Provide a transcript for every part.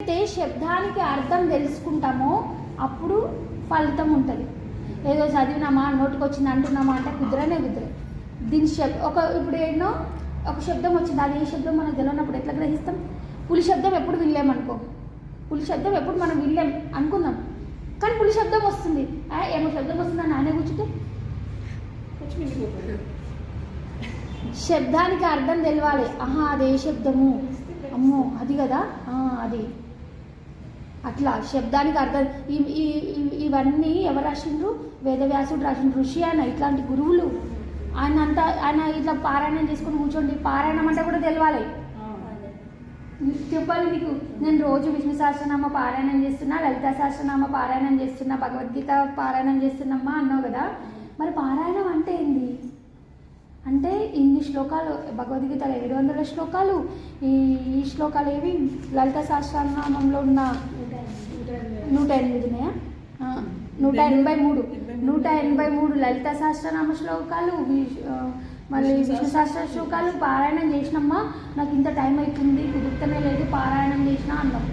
అయితే శబ్దానికి అర్థం తెలుసుకుంటామో అప్పుడు ఫలితం ఉంటుంది. ఏదో చదివినామా నోటికి వచ్చింది అంటున్నామా అంటే కుదరనే కుదరదు. దీని శబ్ ఒక ఇప్పుడు ఎన్నో ఒక శబ్దం వచ్చింది అది ఏ శబ్దం మనకు తెలియనప్పుడు ఎట్లా గ్రహిస్తాం? పులి శబ్దం ఎప్పుడు వినలేమనుకో. పులి శబ్దం ఎప్పుడు మనం వినలేం అనుకుందాం. కానీ పులి శబ్దం వస్తుంది. ఏమో శబ్దం వస్తుందని నానే కూర్చుంటే? శబ్దానికి అర్థం తెలవాలి. ఆహా అదే శబ్దము. అమ్మో అది కదా? అది. అట్లా శబ్దానికి అర్థం. ఇవన్నీ ఎవరు రాసిండ్రు? వేదవ్యాసుడు రాసిండ్రు ఋషి ఆయన ఇట్లాంటి గురువులు. ఆయన అంతా ఆయన ఇట్లా పారాయణం చేసుకుని కూర్చోండి. పారాయణం అంటే కూడా తెలవాలి. చెప్పాలి నీకు. నేను రోజు విష్ణు సహస్రనామ పారాయణం చేస్తున్నా లలిత సహస్రనామ పారాయణం చేస్తున్నా భగవద్గీత పారాయణం చేస్తున్నామ్మా అన్నావు కదా? మరి పారాయణం అంటే ఏంది? అంటే ఇన్ని శ్లోకాలు భగవద్గీతలో ఏడు వందల శ్లోకాలు. ఈ ఈ శ్లోకాలు ఏవి? లలిత సహస్రనామంలో ఉన్న నూట ఎనిమిది ఉన్నాయా నూట ఎనభై మూడు. నూట ఎనభై మూడు లలిత సహస్రనామ శ్లోకాలు మళ్ళీ విష్ణు సహస్ర శ్లోకాలు పారాయణం చేసినమ్మా నాకు ఇంత టైం అవుతుంది కుదురుతనే లేదు పారాయణం చేసినా అన్నాం.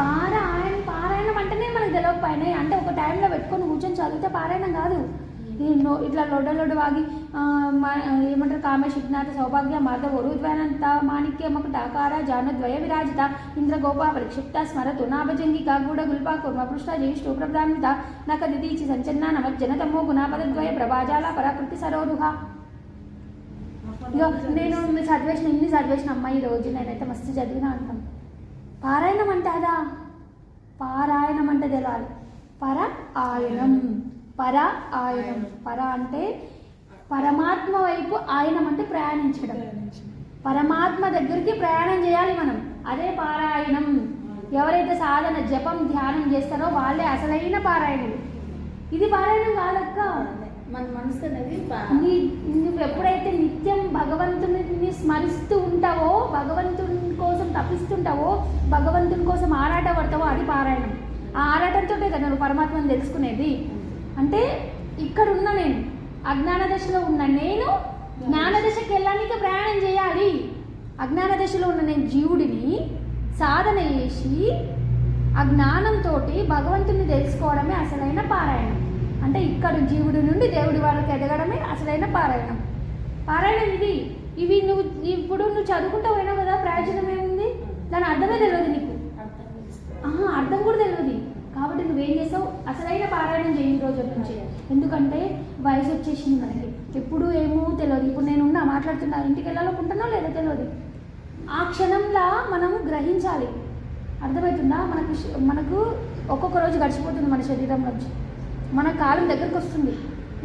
పారాయణ పారాయణం అంటేనే మనకు తెలియకపోయినాయి అంటే ఒక టైంలో పెట్టుకొని కూర్చొని చదివితే పారాయణం కాదు. ఇట్లా లొడ్డ లొడ్డ వాగి ఏమంటారు కామేశ సౌభాగ్య మాధవ వరుద్వనంత మాణిక్య మకుటాకార జానద్వయ విరాజిత ఇంద్ర గోపా పరిక్షిప్త స్మరతు నాభజంగి గూఢ గుల్పా కుర్మ పృష్ట జ్యేష్ఠో నక దిదీచి సంచన్న నమజ్జనతమో గుణాపదద్వయ ప్రభాజాల పరాకృతి సరోరుహ. నేను చదివేసిన ఇన్ని చదివేసిన అమ్మాయి ఈ రోజు నేనైతే మస్తు చదివిన అంటాం పారాయణం అంటే అదా? పారాయణం అంటే తెలవాలి. పర ఆయనం పర ఆయనం పర అంటే పరమాత్మ వైపు ఆయనం అంటే ప్రయాణించడం. పరమాత్మ దగ్గరికి ప్రయాణం చేయాలి మనం. అదే పారాయణం. ఎవరైతే సాధన జపం ధ్యానం చేస్తారో వాళ్ళే అసలైన పారాయణులు. ఇది పారాయణం కాదక్క. మన మనసు అనేది నువ్వు ఎప్పుడైతే నిత్యం భగవంతుని స్మరిస్తూ ఉంటావో భగవంతుని కోసం తప్పిస్తుంటావో భగవంతుని కోసం ఆరాట పడతావో అది పారాయణం. ఆ ఆరాటంతో కదా నువ్వు పరమాత్మని తెలుసుకునేది. అంటే ఇక్కడ ఉన్న నేను. అజ్ఞాన దశలో ఉన్న నేను జ్ఞాన దశకి వెళ్ళడానికి ప్రయాణం చేయాలి. అజ్ఞాన దశలో ఉన్న నేను జీవుడిని సాధన చేసి ఆ జ్ఞానంతో భగవంతుని తెలుసుకోవడమే అసలైన పారాయణం. అంటే ఇక్కడ జీవుడి నుండి దేవుడి వాళ్ళకి ఎదగడమే అసలైన పారాయణం. పారాయణం ఇది. ఇవి నువ్వు ఇప్పుడు నువ్వు చదువుకుంటూ పోయినావు కదా ప్రయోజనం ఏముంది దాని అర్థమే తెలియదు నీకు. అర్థం చేసుకో. ఆహా, అర్థం కూడా తెలియదు కాబట్టి నువ్వేం చేసావు? అసలైన పారాయణం చేయి ఈ రోజు నుంచి ఎందుకంటే వయసు వచ్చేసింది మనకి. ఎప్పుడు ఏమో తెలియదు ఇప్పుడు నేను ఉన్నా మాట్లాడుతున్నా ఇంటికి వెళ్ళాలనుకుంటున్నా లేదో తెలియదు ఆ క్షణంలో మనము గ్రహించాలి. అర్థమవుతుందా? మనకు మనకు ఒక్కొక్క రోజు గడిచిపోతుంది మన శరీరంలోంచి మన కాలం దగ్గరకు వస్తుంది.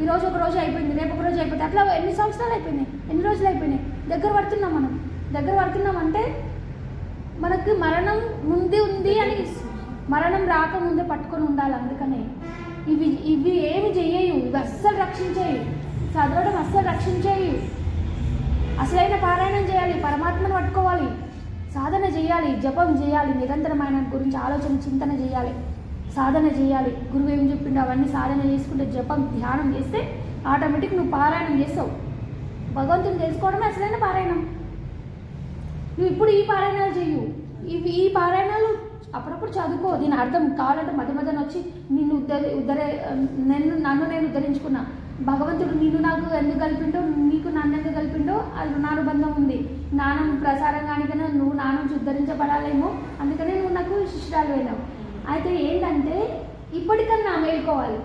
ఈ రోజు ఒక రోజు అయిపోయింది రేపు ఒక రోజు అయిపోయింది అట్లా ఎన్ని సంవత్సరాలు అయిపోయినాయి? ఎన్ని రోజులు అయిపోయినాయి? దగ్గర పడుతున్నాం మనం. దగ్గర పడుతున్నాం అంటే మనకు మరణం ముందు ఉంది అని మరణం రాకముందే పట్టుకొని ఉండాలి అందుకనే. ఇవి ఇవి ఏమి చెయ్యవు ఇవి అస్సలు రక్షించేయి. చదవడం అస్సలు రక్షించేయి. అసలైన పారాయణం చేయాలి పరమాత్మను పట్టుకోవాలి. సాధన చేయాలి జపం చేయాలి నిరంతరం ఆయన గురించి ఆలోచన చింతన చేయాలి. సాధన చేయాలి. గురువు ఏం చెప్పిండో? అవన్నీ సాధన చేసుకుంటే జపం ధ్యానం చేస్తే ఆటోమేటిక్ నువ్వు పారాయణం చేస్తావు. భగవంతుని తెలుసుకోవడమే అసలైన పారాయణం. నువ్వు ఇప్పుడు ఈ పారాయణాలు చేయు ఇవి ఈ పారాయణాలు అప్పుడప్పుడు చదువుకో దీని అర్థం కావాలంటే మధ్య మధ్యన వచ్చి నిన్ను ఉద్ధరి ఉద్ధరే నన్ను నన్ను నేను ఉద్ధరించుకున్నా. భగవంతుడు నిన్ను నాకు ఎందుకు కలిపిండో నీకు నన్ను ఎందుకు కలిపిండో అది రుణానుబంధం ఉంది. నాణం ప్రసారం కానికైనా నువ్వు నా నుంచి ఉద్ధరించబడాలేమో అందుకనే నువ్వు నాకు శిష్యురాలు వెళ్ళావు అయితే ఏంటంటే ఇప్పటికన్నా మేల్కోవాలి.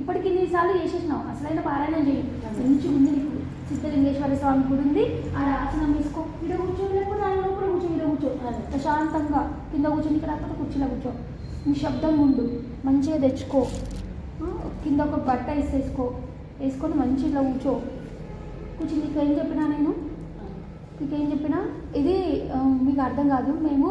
ఇప్పటికి ఇన్నిసార్లు చేసేసినావు. అసలైన పారాయణం చేయి మంచి ఉంది నీకు. సిద్ధలింగేశ్వర స్వామి గుడి ఉంది. ఆ ఆసనం వేసుకో ఇక్కడ కూర్చోలేకుండా లేకపోతే నాలుగు లోపల కూర్చో ఇక్కడ కూర్చో ప్రశాంతంగా కింద కూర్చొని ఇక్కడ అక్కడ కుర్చీలో కూర్చో. నిశ్శబ్దం ఉండు. మంచిగా తెచ్చుకో. కింద ఒక బట్ట వేసేసుకో. వేసుకొని మంచిగా కూర్చో. కూర్చో నీకు ఏం చెప్పినా నేను? నీకేం చెప్పినా? ఇది మీకు అర్థం కాదు. మేము